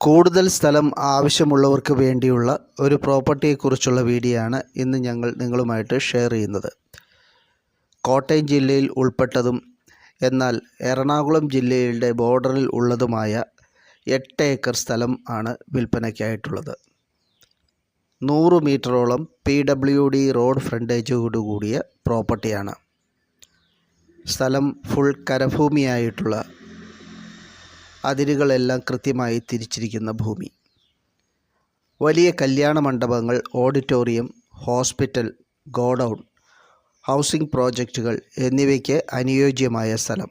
കൂടുതൽ സ്ഥലം ആവശ്യമുള്ളവർക്ക് വേണ്ടിയുള്ള ഒരു പ്രോപ്പർട്ടിയെക്കുറിച്ചുള്ള വീഡിയോ ആണ് ഇന്ന് ഞങ്ങൾ നിങ്ങളുമായിട്ട് ഷെയർ ചെയ്യുന്നത്. കോട്ടയം ജില്ലയിൽ ഉൾപ്പെട്ടതും എന്നാൽ എറണാകുളം ജില്ലയുടെ ബോർഡറിൽ ഉള്ളതുമായ എട്ട് ഏക്കർ സ്ഥലം ആണ് വിൽപ്പനയ്ക്കായിട്ടുള്ളത്. നൂറ് മീറ്ററോളം പി ഡബ്ല്യു ഡി റോഡ് ഫ്രണ്ടേജോടുകൂടിയ പ്രോപ്പർട്ടിയാണ് സ്ഥലം ഫുൾ കരഭൂമിയായിട്ടുള്ള അതിരുകളെല്ലാം കൃത്യമായി തിരിച്ചിരിക്കുന്ന ഭൂമി. വലിയ കല്യാണ മണ്ഡപങ്ങൾ ഓഡിറ്റോറിയം ഹോസ്പിറ്റൽ ഗോഡൗൺ ഹൗസിംഗ് പ്രോജക്റ്റുകൾ എന്നിവയ്ക്ക് അനുയോജ്യമായ സ്ഥലം.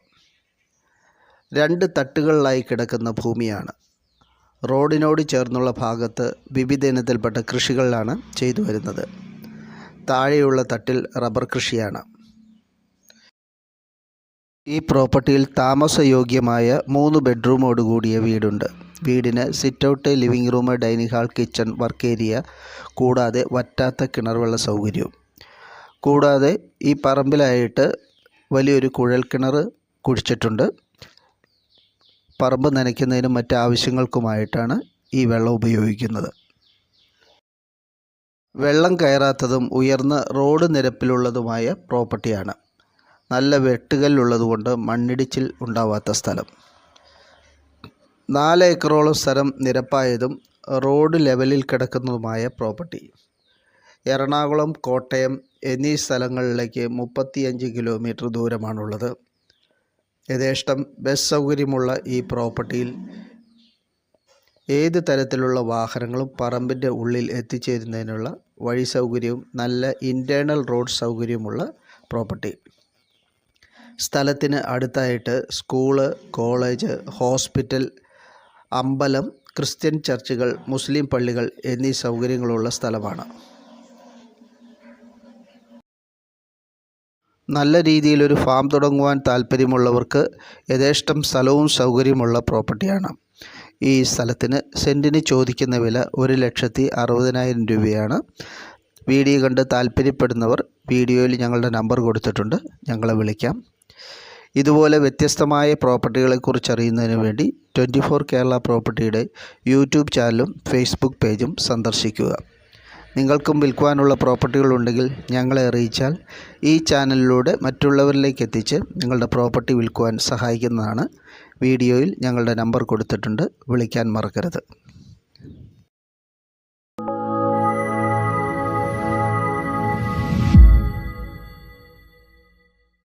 രണ്ട് തട്ടുകളിലായി കിടക്കുന്ന ഭൂമിയാണ്. റോഡിനോട് ചേർന്നുള്ള ഭാഗത്ത് വിവിധ ഇനത്തിൽപ്പെട്ട കൃഷികളാണ് ചെയ്തു വരുന്നത്. താഴെയുള്ള തട്ടിൽ റബ്ബർ കൃഷിയാണ്. ഈ പ്രോപ്പർട്ടിയിൽ താമസയോഗ്യമായ മൂന്ന് ബെഡ്റൂമോട് കൂടിയ വീടുണ്ട്. വീടിന് sit out living room dining hall kitchen work area കൂടാതെ വറ്റാത്ത കിണർവെള്ള സൗകര്യവും. കൂടാതെ ഈ പറമ്പിലായിട്ട് വലിയൊരു കുഴൽ കിണർ കുഴിച്ചിട്ടുണ്ട്. പറമ്പ് നനയ്ക്കുന്നതിനും മറ്റ് ആവശ്യങ്ങൾക്കുമായിട്ടാണ് ഈ വെള്ളം ഉപയോഗിക്കുന്നത്. വെള്ളം കയറാത്തതും ഉയർന്ന റോഡ് നിരപ്പിലുള്ളതുമായ പ്രോപ്പർട്ടിയാണ്. നല്ല വെട്ടുകല്ലുള്ളതുകൊണ്ട് മണ്ണിടിച്ചിൽ ഉണ്ടാവാത്ത സ്ഥലം. നാല് ഏക്കറോളം സ്ഥലം നിരപ്പായതും റോഡ് ലെവലിൽ കിടക്കുന്നതുമായ പ്രോപ്പർട്ടി. എറണാകുളം കോട്ടയം എന്നീ സ്ഥലങ്ങളിലേക്ക് മുപ്പത്തിയഞ്ച് കിലോമീറ്റർ ദൂരമാണുള്ളത്. യഥേഷ്ടം ബസ് സൗകര്യമുള്ള ഈ പ്രോപ്പർട്ടിയിൽ ഏത് തരത്തിലുള്ള വാഹനങ്ങളും പറമ്പിന്റെ ഉള്ളിൽ എത്തിച്ചേരുന്നതിനുള്ള വഴി സൗകര്യവും നല്ല ഇന്റേർണൽ റോഡ് സൗകര്യമുള്ള പ്രോപ്പർട്ടി. സ്ഥലത്തിന് അടുത്തായിട്ട് സ്കൂൾ കോളേജ് ഹോസ്പിറ്റൽ അമ്പലം ക്രിസ്ത്യൻ ചർച്ചുകൾ മുസ്ലിം പള്ളികൾ എന്നീ സൗകര്യങ്ങളുള്ള സ്ഥലമാണ്. നല്ല രീതിയിലൊരു ഫാം തുടങ്ങുവാൻ താല്പര്യമുള്ളവർക്ക് യഥേഷ്ടം സ്ഥലവും സൗകര്യമുള്ള പ്രോപ്പർട്ടിയാണ്. ഈ സ്ഥലത്തിന് സെന്റിന് ചോദിക്കുന്ന വില ഒരു ലക്ഷത്തി അറുപതിനായിരം രൂപയാണ്. വീഡിയോ കണ്ട് താല്പര്യപ്പെടുന്നവർ വീഡിയോയിൽ ഞങ്ങളുടെ നമ്പർ കൊടുത്തിട്ടുണ്ട്. ഞങ്ങളെ വിളിക്കാം. ഇതുപോലെ വ്യത്യസ്തമായ പ്രോപ്പർട്ടികളെക്കുറിച്ച് അറിയുന്നതിന് വേണ്ടി ട്വന്റി ഫോർ കേരള പ്രോപ്പർട്ടിയുടെ യൂട്യൂബ് ചാനലും ഫേസ്ബുക്ക് പേജും സന്ദർശിക്കുക. നിങ്ങൾക്കും വിൽക്കുവാനുള്ള പ്രോപ്പർട്ടികളുണ്ടെങ്കിൽ ഞങ്ങളെ അറിയിച്ചാൽ ഈ ചാനലിലൂടെ മറ്റുള്ളവരിലേക്ക് എത്തിച്ച് നിങ്ങളുടെ പ്രോപ്പർട്ടി വിൽക്കുവാൻ സഹായിക്കുന്നതാണ്. വീഡിയോയിൽ ഞങ്ങളുടെ നമ്പർ കൊടുത്തിട്ടുണ്ട്. വിളിക്കാൻ മറക്കരുത്.